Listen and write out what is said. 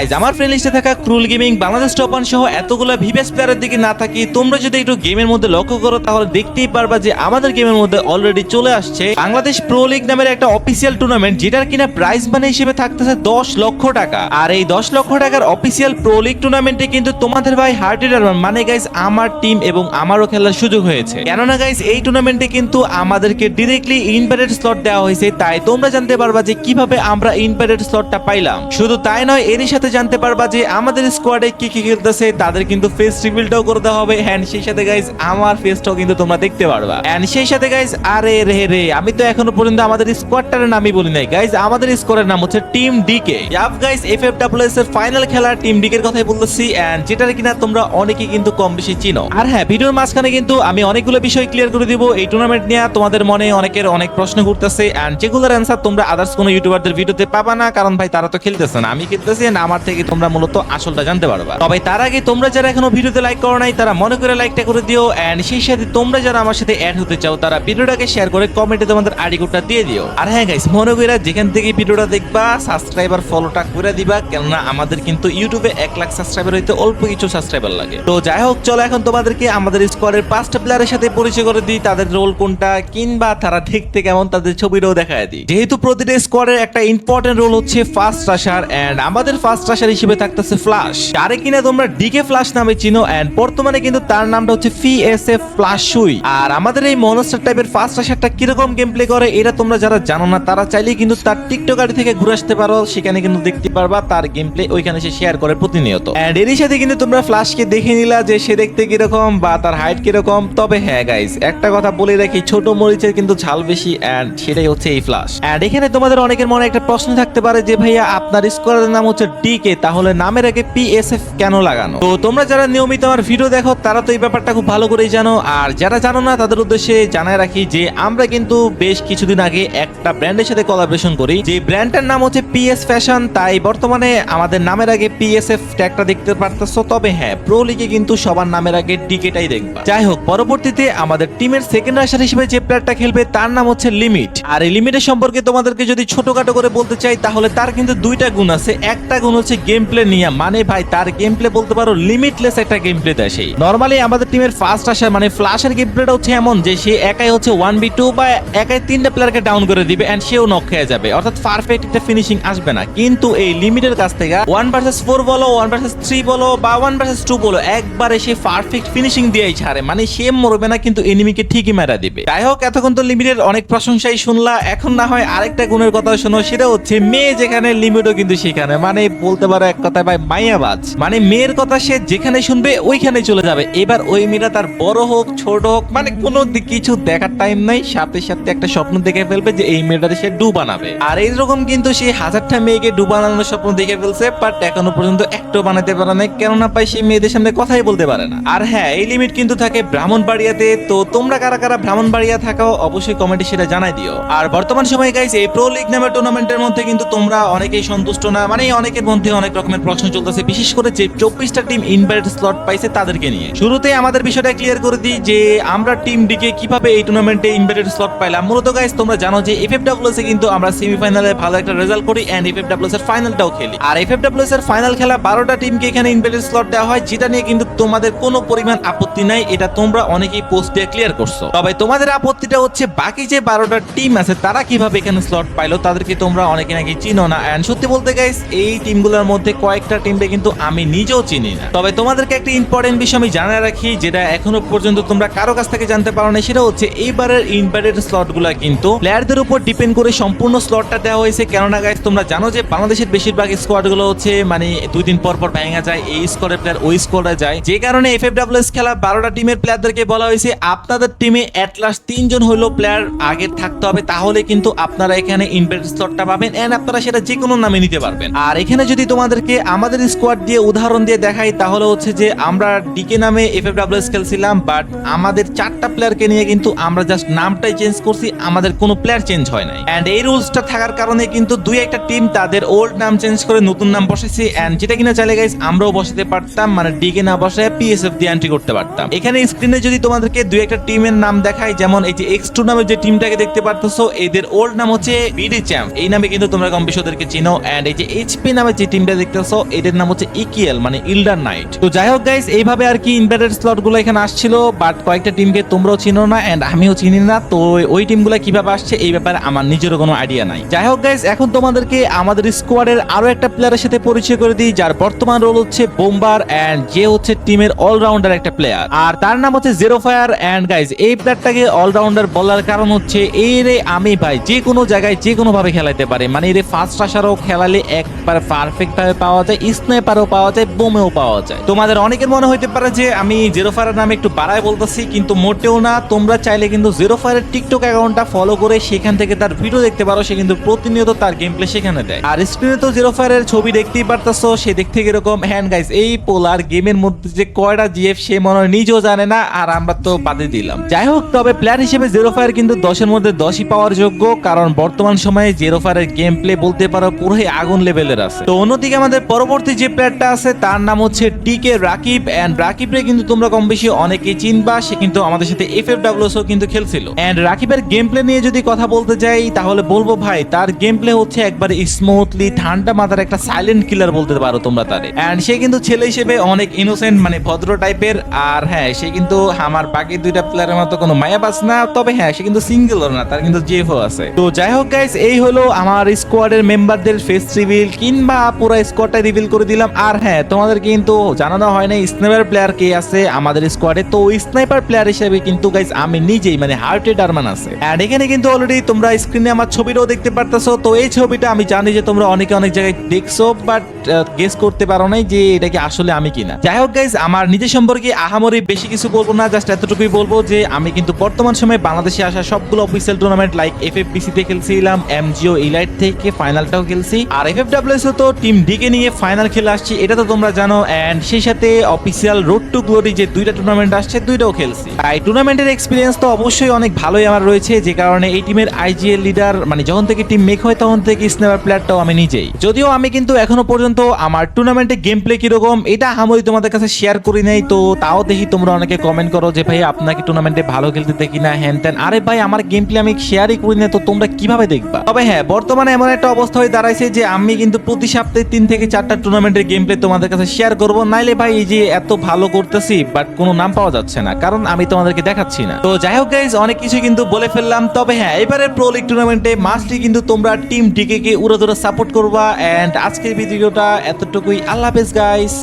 Guys আমার friend লিস্টে থাকা ক্রুল গেমিং বাংলাদেশ টপান সহ এতগুলো ভিভেস প্লেয়ারের দিকে না থাকি, তোমরা যদি একটু গেমের মধ্যে লক্ষ্য করো, তাহলে দেখতেই পারবা যে আমাদের গেমের মধ্যে অলরেডি চলে আসছে বাংলাদেশ প্রো লিগ নামের একটা অফিসিয়াল টুর্নামেন্ট যেটার কিনা প্রাইজ মানি হিসেবে থাকতেছে দশ লক্ষ টাকা। আর এই দশ লক্ষ টাকার অফিসিয়াল প্রো লিগ টুর্নামেন্টে কিন্তু তোমাদের ভাই হার্টেড মানে গাইজ আমার টিম এবং আমারও খেলার সুযোগ হয়েছে। কেননা গাইজ এই টুর্নামেন্টে কিন্তু আমাদেরকে ডিরেক্টলি ইনভাইটেড স্লট দেওয়া হয়েছে, তাই তোমরা জানতে পারবা যে কীভাবে আমরা ইনভাইটেড স্লটটা পাইলাম। শুধু তাই নয়, এরই সাথে জানতে পারবা যে আমাদের স্কোয়াডে কি কি খেলতেছে, তাদের কিন্তু ফেস রিভিলটাও করে দেওয়া হবে। এন্ড সেই সাথে গাইজ আমার ফেসটাও কিন্তু তোমরা দেখতে পারবা। এন্ড সেই সাথে গাইজ আরে রে রে, আমি তো এখনও পর্যন্ত আমাদের স্কোয়াডটার নামই বলি নাই। গাইজ আমাদের স্কোয়াডের নাম হচ্ছে team DK yup guys F F WS এর ফাইনাল খেলা টিম ডিকের কথাই বলতেছি। এন্ড যেটার কিনা তোমরা অনেকেই কিন্তু কম বেশি চিনো। আর হ্যাঁ ভিডিওর মাঝখানে কিন্তু আমি অনেকগুলো বিষয় ক্লিয়ার করে দিব। এই টুর্নামেন্ট নিয়ে তোমাদের মনে অনেকের অনেক প্রশ্ন ঘুরতেছে। এন্ড যেগুলোর অ্যান্সার তোমরা আদার্স কোনো ইউটিউবারদের ভিডিওতে পাবা না, কারণ ভাই তারা তো খেলতেছে না। আমি খেলতেছি and আমার থেকে তোমরা মূলত আসলটা জানতে পারবা। তবে তার আগে তোমরা যারা এখনও ভিডিওতে লাইক করো নাই, তারা মনে করে লাইকটা করে দিও এন্ড সেই সাথে তোমরা যারা আমার সাথে অ্যাড হতে চাও, তারা ভিডিওটাকে শেয়ার করে কমেন্টে তোমাদের আইডি কোডটা দিয়ে দিও। আর হ্যাঁ গাইস মনে করে যেখান থেকে ভিডিওটা দেখবা সাবস্ক্রাইবার ফলোটা করে দিবা, কেননা আমাদের কিন্তু ইউটিউবে এক লাখ সাবস্ক্রাইবার হইতে অল্প কিছু সাবস্ক্রাইবার লাগে। তো যাই হোক, চলো এখন তোমাদেরকে আমাদের স্কোয়াডের পাঁচটা প্লেয়ারের সাথে পরিচয় করে দিই, তাদের রোল কোনটা, কিংবা তারা দেখতে কেমন, তাদের ছবিটাও দেখায় দিই। যেহেতু প্রতিটা স্কোয়াডের একটা ইম্পর্টেন্ট রোল হচ্ছে ফার্স্ট রাশার এন্ড আমাদের ফার্স্ট রাশার হিসেবে থাকতেছে ফ্লাশ যারে কিনা তোমরা ডিকে ফ্লাশ নামে চিনো এন্ড বর্তমানে কিন্তু তার নামটা হচ্ছে ফি এস এফ ফ্লাশ সুই আর আমাদের এই মনস্টার টাইপের ফার্স্ট রাশারটা কীরকম গেম প্লে করে, এটা তোমরা যারা জানো না, তারা চাইলেই কিন্তু তার টিকটক আইডি থেকে ঘুরে আসতে পারো, সেখানে কিন্তু দেখতে পারবা তার গেম প্লে ওইখানে সে শেয়ার করে প্রতিনিয়ত। এন্ড এরই সাথে কিন্তু তোমরা ফ্লাশকে দেখে নিলা যে সে দেখতে কীরকম বা তার হাইট কীরকম। তবে হ্যাঁ গাইস একটা কথা বলে রাখি, ছোট মরিচের কিন্তু ঝাল বেশি এন্ড সেটাই হচ্ছে এই ফ্লাশ এন্ড এখানে তোমাদের অনেকের মনে একটা প্রশ্ন থাকতে পারে যে, ভাইয়া, আপনার স্কোয়ারের নাম হচ্ছে ডিকে তাহলে নামের আগে পিএসএফ কেন লাগানো? তো তোমরা যারা নিয়মিত আমার ভিডিও দেখো, তারা তো এই ব্যাপারটা খুব ভালো করেই জানো। আর যারা জানো না, তাদের উদ্দেশ্যে জানায় রাখি যে, আমরা কিন্তু বেশ কিছুদিন আগে একটা ব্র্যান্ডের সাথে কোলাবরেশন করি। যে ব্র্যান্ডটার নাম হচ্ছে পিএস ফ্যাশন তাই বর্তমানে আমাদের নামের আগে পিএসএফ ট্যাগটা দেখতে পারতেছো। তবে হ্যাঁ প্রো লিগে কিন্তু সবার নামের আগে ডিকেটাই দেখবা। যাই হোক, পরবর্তীতে আমাদের টিমের সেকেন্ড রাশার হিসেবে যে প্লেয়ারটা খেলবে, তার নাম হচ্ছে লিমিট আর এই লিমিটের সম্পর্কে তোমাদেরকে যদি ছোটখাটো করে বলতে চাই, তাহলে তার কিন্তু দুইটা গুণ আছে। একটা গুণ হচ্ছে গেম প্লে নিয়ে। মানে ভাই, তার গেম প্লে বলতে পারো লিমিটলেস একটা গেম প্লে দেয় সেই নর্মালি আমাদের টিমের ফার্স্ট আসা মানে ফ্লাশের গেম প্লেটা হচ্ছে এমন যে, সে একাই হচ্ছে ওয়ান বি টু বা একাই তিনটা প্লেয়ারকে ডাউন করে দিবে এন্ড সেও নক খেয়ে যাবে। অর্থাৎ পারফেক্ট একটা ফিনিশিং আসবে না। কিন্তু এই লিমিটের কাছ থেকে ওয়ান ভার্সেস ফোর বলো ওয়ান ভার্সেস থ্রি বলো বা ওয়ান ভার্সেস টু বলো, একবারে সে পারফেক্ট ফিনিশিং দিয়েই ছাড়ে। মানে সে মরবে না, কিন্তু এনিমিকে ঠিকই মেরা দিবে। যাই হোক, এতক্ষণ তো লিমিটের অনেক প্রশংসাই শুনলা। এখন না হয় আরেকটা গুণের কথা শোনো, সেটা হচ্ছে মেয়ে যেখানে লিমিটও কিন্তু সেখানে। মানে বলতে পারো এক কথায়, ভাই, মাইয়াবাজ। মানে মেয়ের কথা সে যেখানে শুনবে ওইখানে চলে যাবে। এবার ওই মেয়েটা তার বড় হোক, ছোট হোক মানে কোনো কিছু দেখার টাইম নাই। সাথে সাথে একটা স্বপ্ন দেখে ফেলবে যে এই মেয়েটাতে সে ডু বানাবে। আর এইরকম কিন্তু সে হাজারটা মেয়েকে ডু বানানোর স্বপ্ন দেখে ফেলছে বাট এখনও পর্যন্ত একটু বানাতে পারে নাই। কেননা পাই সেই মেয়েদের সামনে কথাই বলতে পারে না। আর হ্যাঁ এই লিমিট কিন্তু থাকে ব্রাহ্মণবাড়িয়াতে। তো তোমরা কারা কারা ব্রাহ্মণবাড়িয়া থাকাও অবশ্যই কমেন্টে সেটা জানাই দিও। আর বর্তমান সময়ে গাইস এই প্রো লিগ নামের টুর্নামেন্টের মধ্যে কিন্তু তোমরা অনেকেই সন্তুষ্ট না। মানে অনেকের মধ্যে অনেক রকমের প্রশ্ন চলতেছে, বিশেষ করে যে চব্বিশটা টিম ইনভাইটেড স্লট পাইছে তাদেরকে নিয়ে। শুরুতে আমাদের বিষয়টা ক্লিয়ার করে দিই যে আমরা টিম ডিকে কীভাবে এই টুর্নামেন্টে ইনভাইটেড স্লট পাইলাম। মূলত গাইস তোমরা জানো যে এফএফডব্লিউএস এ কিন্তু আমরা সেমিফাইনালে ভালো একটা রেজাল্ট করি এন্ড এফএফডব্লিউএস এর ফাইনালটাও খেলি। আর এফএফডব্লিউএস এর ফাইনাল খেলা বারোটা টিমকে এখানে ইনভাইটেড স্লট দেওয়া হয়, যেটা নিয়ে কিন্তু তোমাদের কোনো পরিমাণ আপত্তি নাই, এটা তোমরা অনেকেই পোস্ট দিয়ে ক্লিয়ার করছ। তবে তোমাদের আপত্তিটা হচ্ছে বাকি যে বারোটা টিম আছে, তারা কীভাবে এখানে স্লট পাইলো, তাদেরকে তোমরা অনেকে নাকি চিনো না। এন্ড সত্যি বলতে গাইস এই টিমগুলোর মধ্যে কয়েকটা টিমকে কিন্তু আমি নিজেও চিনি না। তবে তোমাদেরকে একটা ইম্পর্টেন্ট বিষয় আমি জানায় রাখি, যেটা এখনও পর্যন্ত তোমরা কারও কাছ থেকে জানতে পারো না সেটা হচ্ছে এইবারের ইনভাইটেড স্লটগুলো কিন্তু প্লেয়ারদের উপর ডিপেন্ড করে সম্পূর্ণ স্লটটা দেওয়া হয়েছে। কেননা গাইস তোমরা জানো যে বাংলাদেশের বেশিরভাগ স্কোয়াডগুলো হচ্ছে মানে দুই দিন পর পর ভেঙে যায়, এই স্কোয়াডের প্লেয়ার ওই স্কোয়াডে যায়। যে কারণে এফএফডব্লিউএস খেলা বারোটা টিমের প্লেয়ারদেরকে বলা হয়েছে, আপনাদের টিমে অ্যাট লাস্ট তিনজন হলো প্লেয়ার আগে থাকতে হবে, তাহলে কিন্তু আপনারা এখানে ইনভাইটেড স্লটটা পাবেন এন্ড আপনারা সেটা যে কোনো নামে নিতে পারবেন। আর এখানে যদি তোমাদেরকে আমাদের স্কোয়াড দিয়ে উদাহরণ দিয়ে দেখাই, তাহলে হচ্ছে যে আমরা ডিকে নামে এফএফডব্লিউএস খেলছিলাম বাট আমাদের চারটা প্লেয়ারকে নিয়ে কিন্তু আমরা জাস্ট নামটাই চেঞ্জ করছি, আমাদের কোনো প্লেয়ার চেঞ্জ হয় নাই। অ্যান্ড এই রুলসটা থাকার কারণে কিন্তু দুই একটা টিম তাদের ওল্ড নাম চেঞ্জ করে নতুন নাম বসেছে অ্যান্ড যেটা কিনা চাইলে গাইস আমরাও বসাতে পারতাম মানে ডিকে না বসে পিএসএফ দিয়ে এন্ট্রি করতে পারতাম। এখানে স্ক্রিনে যদি তোমাদেরকে দুই একটা টিমের নাম দেখাই, যেমন এই যে এক্স টু নামের যে টিমটাকে দেখতে পারতেছো, এদের ওল্ড নাম হচ্ছে বিডি চ্যাম্প এই নামে কিন্তু তোমরা কম বেশি ওদেরকে চিনো অ্যান্ড এই যে এইচপি নামে যে টিমটা দেখতেছো এটার নাম হচ্ছে ইকিএল মানে ইল্ডার নাইট তো যাই হোক গাইস এইভাবে আর কি ইনভার্টেড স্লটগুলো এখানে আসছিল বাট কয়েকটা টিমকে তোমরাও চিনো না এন্ড আমিও চিনি না, তো ওই টিমগুলো কীভাবে আসছে, এই ব্যাপারে আমার নিজেরও কোনো আইডিয়া নাই। যাই হোক গাইস এখন তোমাদেরকে আমাদের স্কোয়াডের আরও একটা প্লেয়ারের সাথে পরিচয় করে দিই, যার বর্তমান রোল হচ্ছে বোম্বার এন্ড যে হচ্ছে টিমের অলরাউন্ডার একটা প্লেয়ার আর তার নাম হচ্ছে জিরো ফায়ার এন্ড গাইস এই প্লেয়ারটাকে অলরাউন্ডার বলার কারণ হচ্ছে, এই রে আমি ভাই, যে কোনো জায়গায়, যে কোনো ভাবে খেলাইতে পারে। মানে এর ফার্স্ট আসারও খেলালে একবার পারফেক্ট ভাবে পাওয়া যায় স্নাইপারও পাওয়া যায়, বোমেও পাওয়া যায়। তোমাদের অনেকের মনে হইতে পারে যে আমি জিরো ফায়ারের নামে একটু বাড়ায় বলতেছি, কিন্তু মোটেও না। তোমরা চাইলে কিন্তু জিরো ফায়ারের টিকটক অ্যাকাউন্টটা ফলো করে সেখান থেকে তার ভিডিও দেখতে পারো, সে কিন্তু প্রতিনিয়ত তার গেম প্লে সেখানে দেয়। আর স্ক্রিনে তো জিরো ফায়ারের ছবি দেখতেই পারতাছো, সে দেখতে এরকম হ্যান্ড গাইস এই পোলার গেমের মধ্যে যে কয়টা জিএফ সে মনে হয় নিজেও জানে না, আর আমরা তো বাদে দিলাম। যাই হোক, তবে প্লেয়ার হিসেবে জিরো ফায়ার কিন্তু দশের মধ্যে দশই পাওয়ার যোগ্য, কারণ বর্তমান সময়ে জিরো ফায়ারের গেম প্লে বলতে পারো পুরোই আগুন লেভেলের আছে। তো অন্যদিকে আমাদের পরবর্তী যে প্লেয়ারটা আছে, তার নাম হচ্ছে ডিকে রাকিব এন্ড রাকিবরে কিন্তু তোমরা কম বেশি অনেকেই চিনবা, সে কিন্তু আমাদের সাথে এফ এফ ডাব্লিউএসও কিন্তু খেলছিল। এন্ড রাকিবের গেম প্লে নিয়ে যদি কথা বলতে যাই, তাহলে বলব ভাই, তার গেম প্লে হচ্ছে একবার স্মুথলি ঠান্ডা মাথার একটা সাইলেন্ট কিলার বলতে পারো তোমরা তারে। এন্ড সে কিন্তু ছেলে হিসেবে অনেক ইনোসেন্ট মানে ভদ্র টাইপের আর হ্যাঁ সে কিন্তু আমার বাকি দুইটা প্লেয়ারের মতো কোনো মায়াবাস না, তবে হ্যাঁ সে কিন্তু সিঙ্গেল না তার কিন্তু জেফও আছে। তো যাই হোক গাইস এই হলো আমার স্কোয়াডের মেম্বারদের ফেস রিভিল কিংবা পুরো স্কোয়াডটা রিভিল করে দিলাম। আর হ্যাঁ তোমাদের কিন্তু জানানো হয় না স্নাইপার প্লেয়ার কে আছে আমাদের স্কোয়াডে তো স্নাইপার প্লেয়ার হিসেবে কিন্তু গাইস আমি নিজেই মানে হার্টেড আরমান আছে। এন্ড এখানে কিন্তু অলরেডি তোমরা স্ক্রিনে আমার ছবিটাও দেখতে পারতেছো। তো এই ছবিটা আমি জানি যে তোমরা অনেকে অনেক জায়গায় দেখছ বাট গেস করতে পারো নাই যে এটা কি আসলে আমি কিনা। যাই হোক গাইস আমার নিজের সম্পর্কে আহামরি বেশি কিছু বলব না জাস্ট এতটুকুই বলব যে আমি কিন্তু বর্তমান সময়ে বাংলাদেশে আসা সবগুলো official tournament like F F তে খেলছিলাম এমজিও ইলাইট থেকে ফাইনালটাও খেলছি, আর এফ এফ তো টিম ডিকে নিয়ে ফাইনাল খেলে আসছি, এটা তো তোমরা জানো এন্ড সেই সাথে অফিসিয়াল রোড টু গ্লোরি যে দুইটা টুর্নামেন্ট আসছে, দুইটাও খেলছি। তাই টুর্নামেন্টের এক্সপিরিয়েন্স তো অবশ্যই অনেক ভালোই আমার রয়েছে, যে কারণে এই টিমের আইজিএল লিডার মানে যখন থেকে টিম মেক হয়, তখন থেকে স্নেপার প্লেয়ারটাও আমি নিজেই। যদিও আমি কিন্তু এখনও পর্যন্ত আমার টুর্নামেন্টে গেম প্লে কীরকম, এটা আমি তোমাদের কাছে শেয়ার করি নাই, তো তাও দেখি তোমরা অনেকে কমেন্ট করো যে, ভাই আপনাকে টুর্নামেন্টে ভালো খেলতে দেখি না হ্যান ত্যান আরে ভাই, আমার গেম প্লে আমি শেয়ারই করি না তো তোমরা কীভাবে দেখবা? তবে হ্যাঁ বর্তমানে এমন একটা অবস্থা হয়ে দাঁড়াইছে যে আমি কিন্তু প্রতি সপ্তাহে তিন থেকে চারটা টুর্নামেন্টের গেম প্লে তোমাদের কাছে শেয়ার করব। নাইলে ভাই, এই যে এত ভালো করতেছি বাট কোনো নাম পাওয়া যাচ্ছে না, কারণ আমি তোমাদেরকে দেখাচ্ছি না। তো যাই হোক গাইজ অনেক কিছু কিন্তু বলে ফেললাম। তবে হ্যাঁ এবারে প্রো লিগ টুর্নামেন্টে মাস্টলি কিন্তু তোমরা টিম ডিকে কে উড়াদুরা সাপোর্ট করবা। এন্ড আজকের ভিডিওটা এতটুকুই। আল্লাহ হাফেজ গাইস